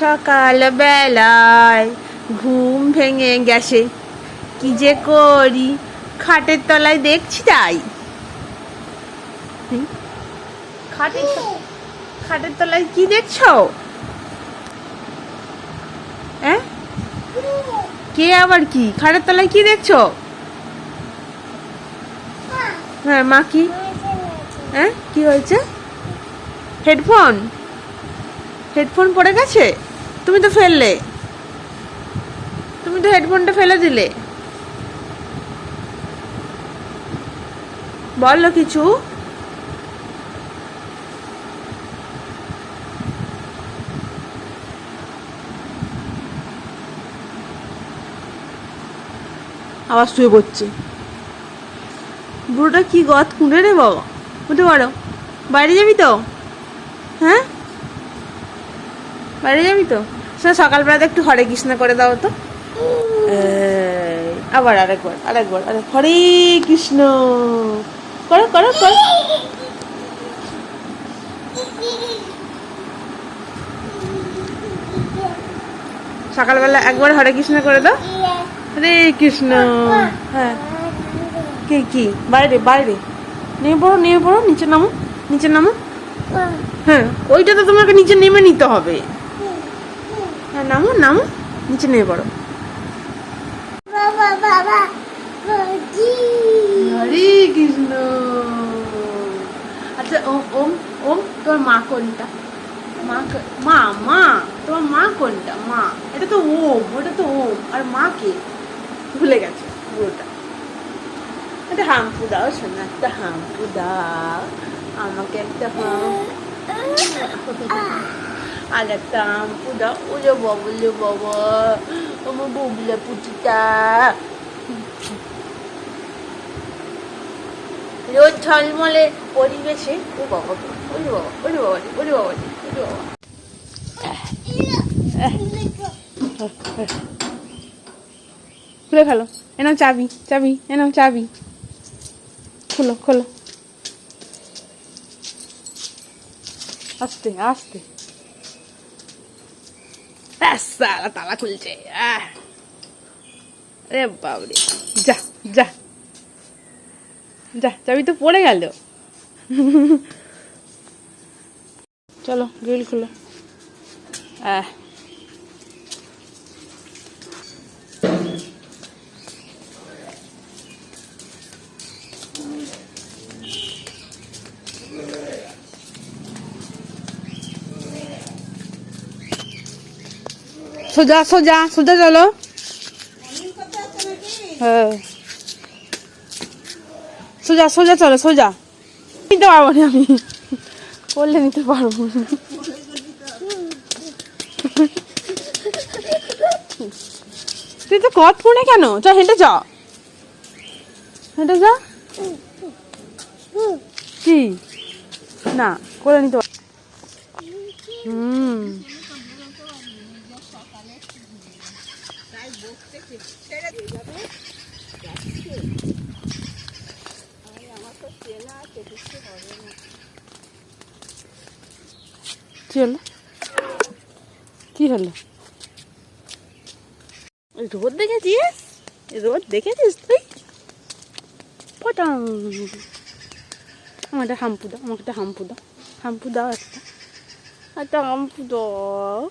সকাল বেলায় ঘুম ভেঙে গেছে। কি যে করি? খাটের তলায় দেখছি তাই? খাটের খাটের তলায় কি দেখছ? হ্যাঁ? কে আবার কি? খাটের তলায় কি দেখছ? হ্যাঁ মা কি? হ্যাঁ কি হয়েছে? হেডফোন? হেডফোন পড়ে গেছে? তুমি তো ফেললে। তুমি তো হেডফোনটা ফেলে দিলে। বলো কিছু। আবার শুয়ে পড়ছে। বুড়োটা কি গদ কুঁড়ে রে বাবা। উঠে পারো বাইরে যাবি তো? হ্যাঁ? বাইরে যাবি তো? সে সকালবেলাতে একটু হরে কৃষ্ণ করে দাও তো। আবার আরেকবার আরেকবার, আরে হরে কৃষ্ণ। করো করো করো। সকালবেলা একবার হরে কৃষ্ণ করে দাও। হরে কৃষ্ণ। হ্যাঁ। কি কি? বাইরে বাইরে। নিয়ে পড়ো নিয়ে পড়ো, নিচে নামো নিচে নামো। হ্যাঁ ওইটা তো তোমাকে নিচে নেমে নিতে হবে। হ্যাঁ নামো নামো, নিচে নেমে পড়ো। হরে কৃষ্ণ। আচ্ছা ওম ওম ওম মা কোনটা? মা মা তোমার মা কোনটা? মা, এটা তো ওম, ওটা তো ওম। আর মা কে? ভুলে গেছে, পুরোটা। একটা হাম্পু দাও, শোনা, একটা হাম্পু দাও। আমাকে একটা হাম বাবা আমার ববুলে পুচিটা রোদ ঝলমলে পরিবেশে ও বাবা ওরে বাবা ওরে বাবা রে, বাবা রে, বাবা। খুলে ফেলো। এনাও চাবি চাবি এনাও চাবি। খোলো খোলো। আস্তে আস্তে। সালা তালা খুলছে আরে বাবরে যা যা। যা, চাবি তো পড়ে গেল। চলো, গ্রিল খুলো। আহ। সোজা সোজা সোজা চলো। হ্যাঁ। সোজা সোজা চলো, সোজা। নিতে পারব না আমি। করলে নিতে পারব না। তুই তো কত ফোনে কেন? চ, হেঁটে চ। হেঁটে যা। কি? না করে নিতে পার হুম। কি হলো কি হলো? রোদ দেখেছিস? রোদ দেখেছিস তুই? পটাং। আমার একটা হাম্পু দাও আমাকে একটা হাম্পু দাও। হাম্পু দাও একটা। একটা হাম্পু দাও।